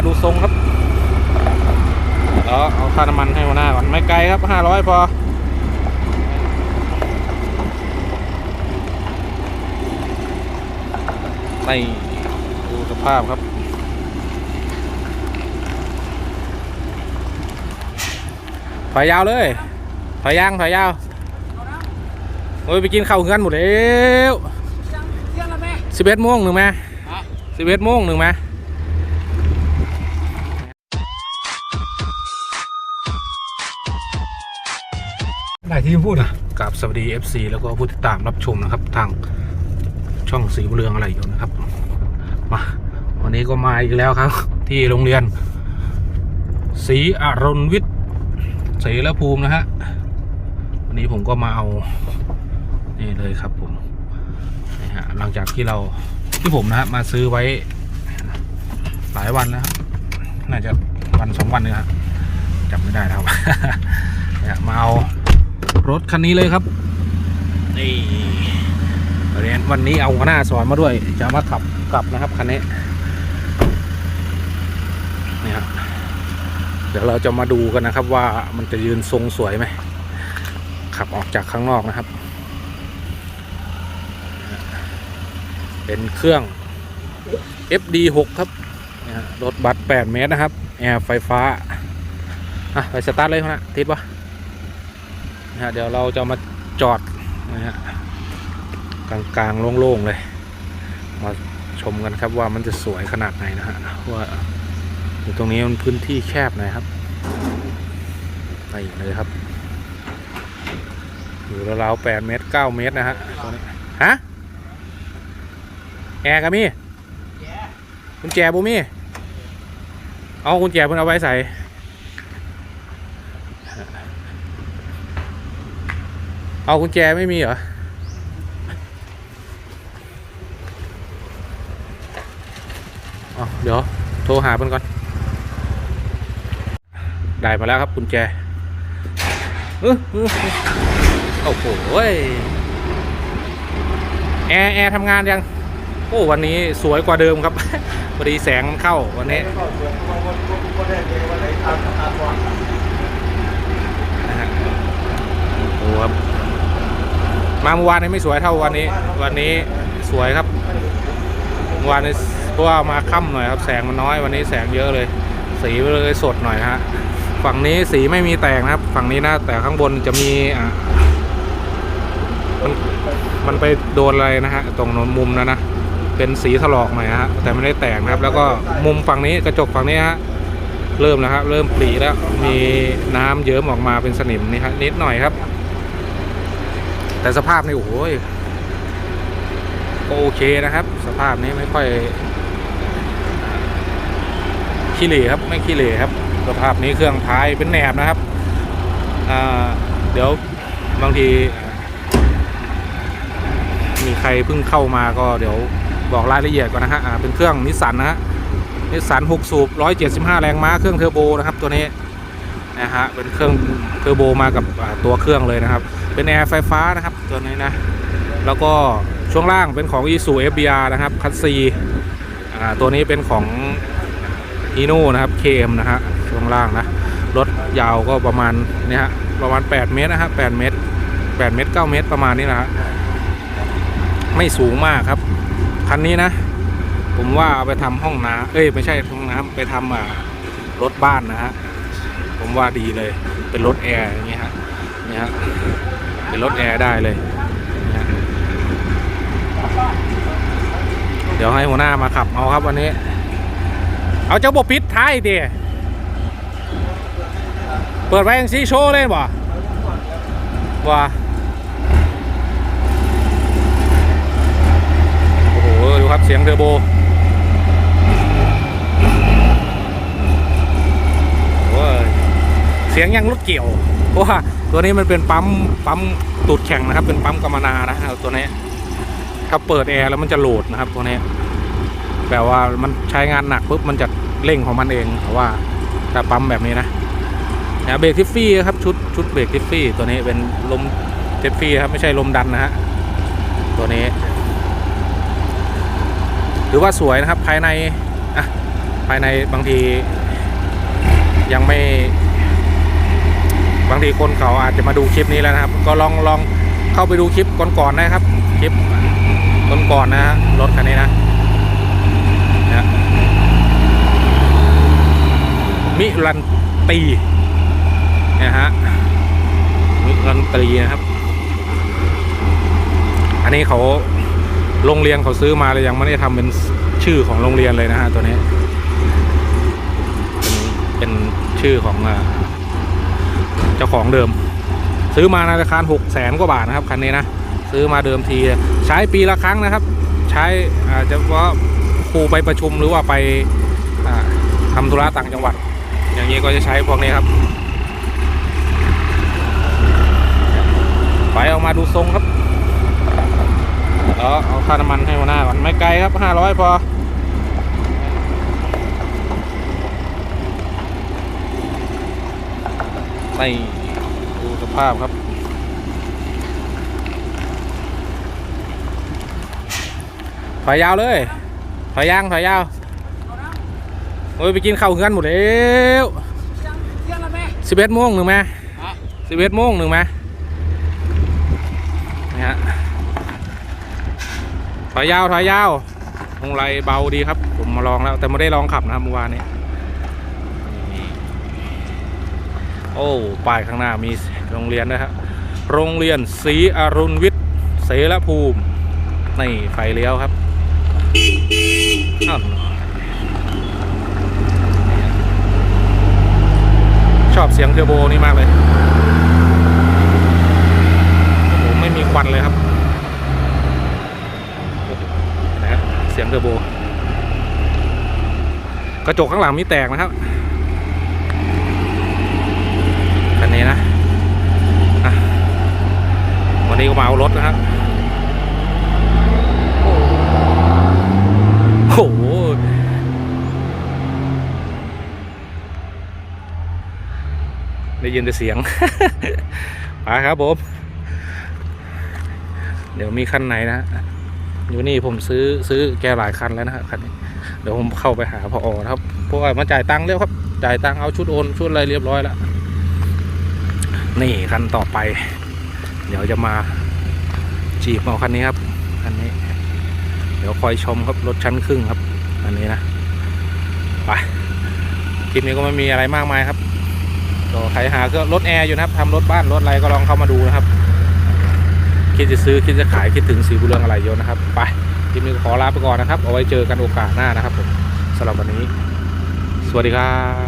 มาดูทรงครับเดี๋ยวเอาค่าน้ำมันให้หัวหน้าก่อนไม่ไกลครับห้าร้อยพอนี่ดูสภาพครับถอยยาวเลยถอยยางถอยยาวโอ้ยไปกินข้าวเฮือนหมดแล้วเที่ยงแล้วแม่สิบเอ็ดโมงหนึ่งไหมสิบเอ็ดโมงหนึ่งไหม ไหนที่พูดอะกับสวัสดี FC แล้วก็ผู้ติดตามรับชมนะครับ ทางช่องสีเรืองอะไรอยู่นะครับ มาวันนี้ก็มาอีกแล้วครับ ที่โรงเรียนศรีอรุณวิทย์ศรีละภูมินะฮะวันนี้ผมก็มาเอานี่เลยครับผมนี่ฮะหลังจากที่เราที่ผมนะฮะมาซื้อไว้หลายวันแล้วครับน่าจะวันสองวันเลยครับจำไม่ได้แล้วมาเอา รถคันนี้เลยครับ นี่วันนี้วันนี้เอาหัวหน้าสอนมาด้วย จะมาขับกลับนะครับคันนี้นี่ครับเดี๋ยวเราจะมาดูกันนะครับว่ามันจะยืนทรงสวยไหมขับออกจากข้างนอกนะครับ เป็นเครื่อง FD6 ครับนะฮะรถบัส8เมตรนะครับ แอร์ไฟฟ้า อะ ไปสตาร์ทเลยนะทิศวะ นะฮะเดี๋ยวเราจะมาจอดนะฮะกลางๆโล่งๆเลย มาชมกันครับว่ามันจะสวยขนาดไหนนะฮะว่าอยู่ตรงนี้มันพื้นที่แคบหน่อยครับนี่เลยครับ อยู่ราวๆ8เมตร9เมตรนะฮะตรงนี้ฮะแอร์ก็มีกุญแจบุมีเอากุญแจเพิ่นเอาไว้ใส่ เอากุญแจไม่มีเหรอ เดี๋ยวโทรหาเพิ่นก่อน ได้มาแล้วครับกุญแจอื้ออโอ้โหเว้ยแอร์แอร์ทำงานยัง โอ้วันนี้สวยกว่าเดิมครับพอดีแสงมันเข้าวันนี้โอ้ครับ มาเมื่อวานนี้ไม่สวยเท่าวันนี้ วันนี้สวยครับเมื่อวานนี้เพราะว่ามาค่ำหน่อยครับ แสงมันน้อยวันนี้แสงเยอะเลย สีเลยสดหน่อยฮะฝั่งนี้สีไม่มีแตกนะครับ ฝั่งนี้นะแต่ข้างบนจะมีอะมันมันไปโดนอะไรนะฮะตรงนนมุมนะนะเป็นสีถลอกหน่อยฮะแต่ไม่ได้แตกนะครับ แล้วก็มุมฝั่งนี้กระจกฝั่งนี้ฮะเริ่มแล้วครับเริ่มปรีแล้วมีน้ำเยิ้มออกมาเป็นสนิมนี่ครับนิดหน่อยครับ แต่สภาพนี่โอ้โหก็โอเคนะครับ สภาพนี้ไม่ค่อยขี้เหร่ครับไม่ขี้เหร่ครับ สภาพนี้เครื่องท้ายเป็นแหนบนะครับเดี๋ยวบางที มีใครเพิ่งเข้ามาก็เดี๋ยวบอกรายละเอียดก่อนนะฮะเป็นเครื่องนิสสันนะฮะนิสสัน6สูบ175แรงม้าเครื่องเทอร์โบนะครับตัวนี้นะฮะเป็นเครื่องเทอร์โบมากับตัวเครื่องเลยนะครับ เป็นแอร์ไฟฟ้านะครับตัวนี้นะ แล้วก็ช่วงล่างเป็นของ i s u FBR นะครับคัตซีตัวนี้เป็นของ e n o นะครับ KM นะฮะช่วงล่างนะรถยาวก็ประมาณนี่ฮะประมาณ 8 เมตรนะฮะ8เมตร 8 เมตร 9 เมตรประมาณนี้นะฮะไม่สูงมากครับ คันนี้นะ ผมว่าเอาไปทำห้องน้ำเอ้ยไม่ใช่ห้องน้ำไปทำอ่ารถบ้านนะฮะผมว่าดีเลยเป็นรถแอร์อย่างเงี้ยฮะเนี่ยฮะ เป็นรถแอร์ได้เลย เดี๋ยวให้หัวหน้ามาขับเอาครับวันนี้ เอาเจ้าบปิดท้ายดิเปิดไว้ยังซีโชว์เลยบ่บ่โอ้โหดูครับเสียงเทอร์โบ โอ้ย เสียงยังรถเกี่ยว เพราะว่าตัวนี้มันเป็นปั๊มปั๊มตูดแข็งนะครับ เป็นปั๊มกำมนานะตัวนี้ถ้าเปิดแอร์แล้วมันจะโหลดนะครับ ตัวนี้แปลว่ามันใช้งานหนักปุ๊บมันจะเร่งของมันเองแต่ว่าถ้าปั๊มแบบนี้นะนะเบรกทิฟฟี่ครับชุดชุดเบรกทิฟฟี่ตัวนี้เป็นลมทิฟฟี่ครับไม่ใช่ลมดันนะฮะตัวนี้หรือว่าสวยนะครับภายในอะภายในบางทียังไม่ บางทีคนเขาอาจจะมาดูคลิปนี้แล้วนะครับ ก็ลองลองเข้าไปดูคลิปก่อนๆนะครับ คลิปก่อนๆนะฮะรถคันนี้นะนะมิรันตีนะฮะมิรันตีนะครับ อันนี้เขาโรงเรียนเขาซื้อมาเลยยังไม่ได้ทำเป็นชื่อของโรงเรียนเลยนะฮะตัวนี้ เป็นเป็นชื่อของอ่า เจ้าของเดิม ซื้อมาในราคาหกแสนกว่าบาทนะครับคันนี้นะซื้อมาเดิมทีใช้ปีละครั้งนะครับ ใช้อาจจะว่าครูไปประชุมหรือว่าไปาทำธุระต่างจังหวัด อย่างนี้ก็จะใช้พวกนี้ครับไปออกมาดูทรงครับแล้วเอาค่าน้ำมันให้หัวหน้าก่อนไม่ไกลครับห้าร้อยพอ ในดูสภาพครับ ถอยยาวเลย ถอยยาง ถอยยาว โอ้ย ไปกินข้าวเฮือนหมดแล้วเที่ยงเที่ยงแล้วแม่สิบเอ็ดโมงหนึ่งไหมสิบเอ็ดโมงหนึ่งไหมนี่ฮะ ถอยยาว ถอยยาววงไรเบาดีครับ ผมมาลองแล้ว แต่ไม่ได้ลองขับนะครับเมื่อวานนี้นี่ โอ้ป้ายข้างหน้ามีโรงเรียนด้วยครับโรงเรียนศรีอรุณวิทย์เสรภูมินี่ไฟเลี้ยวครับอชอบเสียงเทอร์โบนี่มากเลยโอ้โหไม่มีควันเลยครับนะเสียงเทอร์โบกระจกข้างหลังมีแตกนะครับ คันนี้นะอะวันนี้ก็มาเอารถนะครับ โอ้โห ได้ยินแต่เสียงไปครับผม เดี๋ยวมีคันไหนนะอยู่นี่ผมซื้อซื้อแกหลายคันแล้วนะครับคันนี้เดี๋ยวผมเข้าไปหาพอนะครับพว่ามาจ่ายตังค์เร็วครับ จ่ายตังค์เอาชุดโอนชุดอะไรเรียบร้อยแล้ว นี่คันต่อไป เดี๋ยวจะมาจีบเอาคันนี้ครับคันนี้ เดี๋ยวคอยชมครับรถชั้นครึ่งครับอันนี้นะไปคลิปนี้ก็ไม่มีอะไรมากมายครับ ก็ใครหาก็รถแอร์อยู่นะครับทำรถบ้านรถอะไรก็ลองเข้ามาดูนะครับ คิดจะซื้อคิดจะขายคิดถึงสีบุเรืองอะไรเยอะนะครับ ไปคลิปนี้ขอลาไปก่อนนะครับ เอาไว้เจอกันโอกาสหน้านะครับผมสำหรับวันนี้ สวัสดีครับ